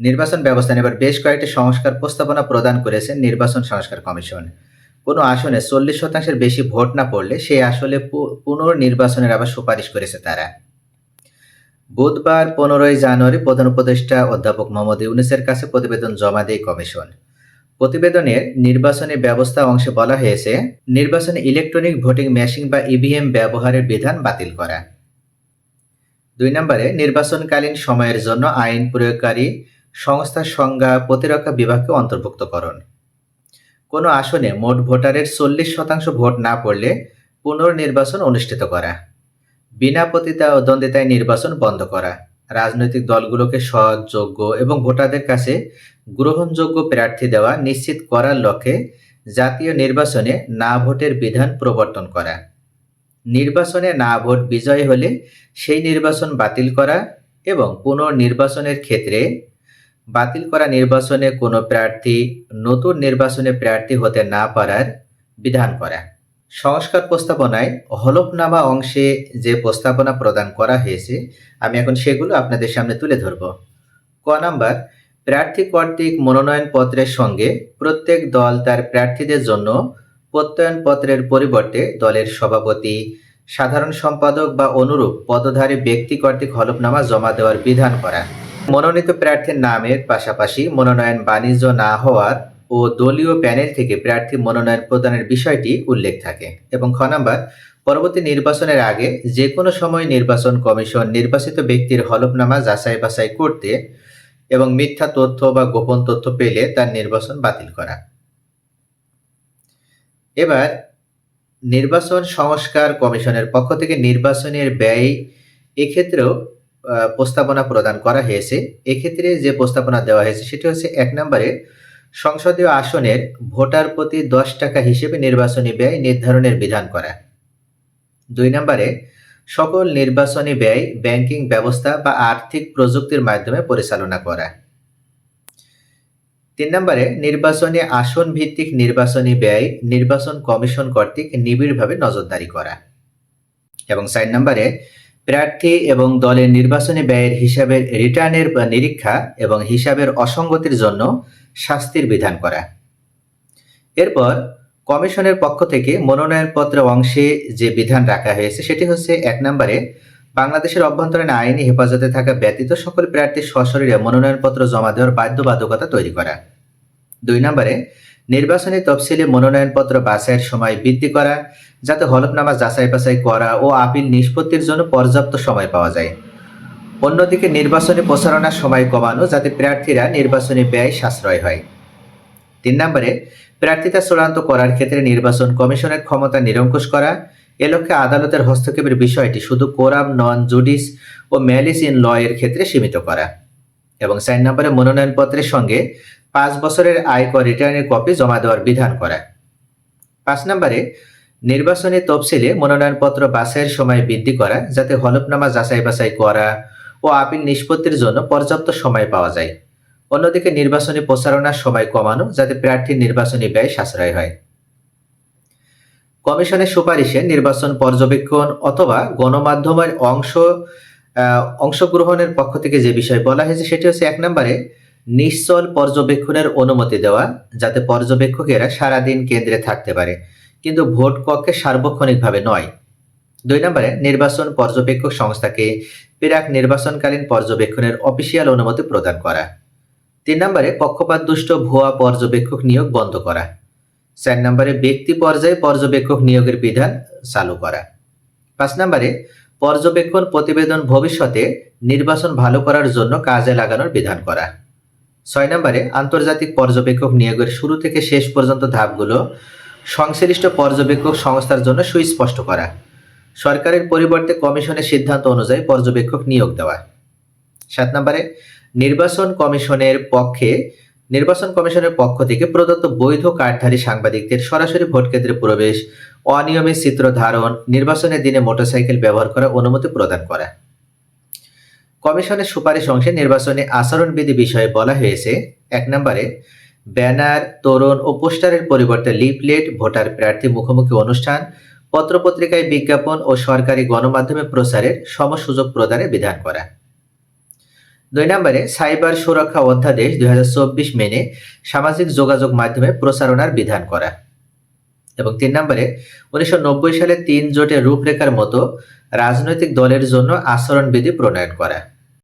নির্বাচন ব্যবস্থা নেবার বেশ কয়েকটি সংস্কার প্রস্তাবনা প্রদান করেছেন নির্বাচন সংস্কার কমিশন। কোনো আসনে চল্লিশ শতাংশের বেশি ভোট না পড়লে সেই আসলে পুনর্নির্বাচনের আবার সুপারিশ করেছে তারা। বুধবার পনেরোই জানুয়ারি প্রধান উপদেষ্টা অধ্যাপক মোহাম্মদ ইউনুসের কাছে প্রতিবেদন জমা দেয় কমিশন। প্রতিবেদনের নির্বাচনী ব্যবস্থা অংশে বলা হয়েছে, নির্বাচনে ইলেকট্রনিক ভোটিং মেশিন বা ইভিএম ব্যবহারের বিধান বাতিল করা। দুই নম্বরে, নির্বাচনকালীন সময়ের জন্য আইন প্রয়োগকারী সংস্থার সংজ্ঞা প্রতিরক্ষা বিভাগকে অন্তর্ভুক্তকরণ। কোনো আসনে মোট ভোটারের চল্লিশ শতাংশ ভোট না পড়লে পুনর্নির্বাচন অনুষ্ঠিত করা। বিনা পতিতা ও দ্বন্দ্বিতায় নির্বাচন বন্ধ করা। রাজনৈতিক দলগুলোকে সৎ, যোগ্য এবং ভোটারদের কাছে গ্রহণযোগ্য প্রার্থী দেওয়া নিশ্চিত করার লক্ষ্যে জাতীয় নির্বাচনে না ভোটের বিধান প্রবর্তন করা। নির্বাচনে না ভোট বিজয় হলে সেই নির্বাচন বাতিল করা এবং পুনর্নির্বাচনের ক্ষেত্রে বাতিল করা নির্বাচনে কোনো প্রার্থী নতুন নির্বাচনে প্রার্থী হতে না পারার বিধান করা। সংস্কার প্রস্তাবনায় হলফনামা অংশে যে প্রস্তাবনা প্রদান করা হয়েছে, আমি এখন সেগুলো আপনাদের সামনে তুলে ধরব। ক নাম্বার, প্রার্থী কর্তৃক মনোনয়নপত্রের সঙ্গে প্রত্যেক দল তার প্রার্থীদের জন্য প্রত্যয়নপত্রের পরিবর্তে দলের সভাপতি, সাধারণ সম্পাদক বা অনুরূপ পদধারী ব্যক্তি কর্তৃক হলফনামা জমা দেওয়ার বিধান করা। মনোনীত প্রার্থীর নামের পাশাপাশি মনোনয়ন বাণিজ্য না হওয়ার ও দলীয় প্যানেল থেকে প্রার্থী মনোনয়ন প্রদানের বিষয়টি উল্লেখ থাকে এবং খ নাম্বার, পরবর্তী নির্বাচনের আগে যে কোনো সময় নির্বাচন কমিশন নির্বাচিত ব্যক্তির হলফনামা যাচাই বাছাই করতে এবং মিথ্যা তথ্য বা গোপন তথ্য পেলে তার নির্বাচন বাতিল করা। এবার, নির্বাচন সংস্কার কমিশনের পক্ষ থেকে নির্বাচনের ব্যয় এক্ষেত্রেও প্রস্তাবনা প্রদান করা হয়েছে। এক্ষেত্রে যে প্রস্তাবনা দেওয়া হয়েছে, সেটি হচ্ছে এক নম্বরে সংসদীয় আসনের ভোটার প্রতি দশ টাকা হিসেবে নির্বাচনী ব্যয় নির্ধারণের বিধান করা। দুই নম্বরে সকল নির্বাচনী ব্যয় ব্যাংকিং ব্যবস্থা বা আর্থিক প্রযুক্তির মাধ্যমে পরিচালনা করা। তিন নম্বরে নির্বাচনী আসন ভিত্তিক নির্বাচনী ব্যয় নির্বাচন কমিশন কর্তৃক নিবিড়ভাবে নজরদারি করা। এবং চার নম্বরে প্রার্থী এবং দলের নির্বাচনী ব্যয়ের হিসাবের রিটার্নের বা নিরীক্ষা এবং হিসাবের অসঙ্গতির জন্য শাস্তির বিধান করা। এরপর কমিশনের পক্ষ থেকে মনোনয়নপত্র অংশে যে বিধান রাখা হয়েছে সেটি হচ্ছে এক নম্বরে, বাংলাদেশের অভ্যন্তরীণ আইনি হেফাজতে থাকা ব্যতীত সকল প্রার্থীর সশরীরে মনোনয়নপত্র জমা দেওয়ার বাধ্যবাধকতা তৈরি করা। দুই নম্বরে নির্বাচনী তফসিলে মনোনয়নপত্র বাছাইয়ের সময় বৃদ্ধি করা, যাতে হলফনামা যাচাই বাছাই করা ও আপিল নিষ্পত্তির জন্য পর্যাপ্ত সময় পাওয়া যায়। অন্যদিকে নির্বাচনী প্রচারণার সময় কমানো যাতে প্রার্থীরা নির্বাচনী ব্যয় সাশ্রয় হয়। তিন নম্বরে, প্রার্থিতা চূড়ান্ত করার ক্ষেত্রে নির্বাচন কমিশনের ক্ষমতা নিরঙ্কুশ করা। এ লক্ষ্যে আদালতের হস্তক্ষেপের বিষয়টি শুধু কোরাম, নন জুডিস ও ম্যালিস ইন ল এর ক্ষেত্রে সীমিত করা। এবং চার নম্বরে মনোনয়নপত্রের সঙ্গে পাঁচ বছরের আয়কর রিটার্নের কপি জমা দেওয়ার বিধান করা। পাঁচ নম্বরে, নির্বাচনী তফসিলে মনোনয়নপত্র বাছাইয়ের সময় বৃদ্ধি করা, যাতে হলফনামা যাচাই বাছাই করা ও আপিল নিষ্পত্তির জন্য পর্যাপ্ত সময় পাওয়া যায়। অন্যদিকে, নির্বাচনী প্রচারণার সময় কমানো, যাতে প্রার্থীর নির্বাচনী ব্যয় সাশ্রয় হয়। কমিশনের সুপারিশে নির্বাচন পর্যবেক্ষণ অথবা গণমাধ্যমের অংশ অংশগ্রহণের পক্ষ থেকে যে বিষয় বলা হয়েছে, সেটি হচ্ছে এক নম্বরে নিশ্চল পর্যবেক্ষণের অনুমতি দেওয়া যাতে পর্যবেক্ষকেরা সারাদিন কেন্দ্রে থাকতে পারে। কিন্তু ভোট কক্ষে সার্বক্ষণিকভাবে নয়। দুই নম্বরে, নির্বাচন পর্যবেক্ষক সংস্থাকে প্রাক নির্বাচনকালীন পর্যবেক্ষণের অফিসিয়াল অনুমতি প্রদান করা। তিন নম্বরে, পক্ষপাত দুষ্ট ভুয়া পর্যবেক্ষক নিয়োগ বন্ধ করা। চার নম্বরে, ব্যক্তি পর্যায়ে পর্যবেক্ষক নিয়োগের বিধান চালু করা। পাঁচ নম্বরে, পর্যবেক্ষণ প্রতিবেদন ভবিষ্যতে নির্বাচন ভালো করার জন্য কাজে লাগানোর বিধান করা। ছয় নম্বরে আন্তর্জাতিক পর্যবেক্ষক নিয়োগের শুরু থেকে শেষ পর্যন্ত ধাপগুলো সংশ্লিষ্ট পর্যবেক্ষক সংস্থার জন্য সুস্পষ্ট করা। সরকারের পরিবর্তে কমিশনের সিদ্ধান্ত অনুযায়ী পর্যবেক্ষক নিয়োগ দেওয়া। সাত নম্বরে নির্বাচন কমিশনের পক্ষে, নির্বাচন কমিশনের পক্ষ থেকে প্রদত্ত বৈধ কার্ডধারী সাংবাদিকদের সরাসরি ভোট কেন্দ্রে প্রবেশ, অনিয়মিত চিত্র ধারণ, নির্বাচনের দিনে মোটরসাইকেল ব্যবহার করার অনুমতি প্রদান করা। কমিশনের সুপারিশ অংশে নির্বাচনী আচরণবিধি বিষয়ে বলা হয়েছে, এক নম্বরে, ব্যানার, তোরণ ও পোস্টারের পরিবর্তে লিফলেট, ভোটার প্রার্থী মুখোমুখি অনুষ্ঠান, পত্রপত্রিকায় বিজ্ঞাপন ও সরকারি গণমাধ্যমে প্রচারের সমসুযোগ প্রদানে বিধান করা। দুই নম্বরে, সাইবার সুরক্ষা অধ্যাদেশ দুই হাজার চব্বিশ মেনে সামাজিক যোগাযোগ মাধ্যমে প্রচারণার বিধান করা। এবং তিন নম্বরে, উনিশশো নব্বই সালে তিন জোটের রূপরেখার মতো রাজনৈতিক দলের জন্য আচরণবিধি প্রণয়ন করা।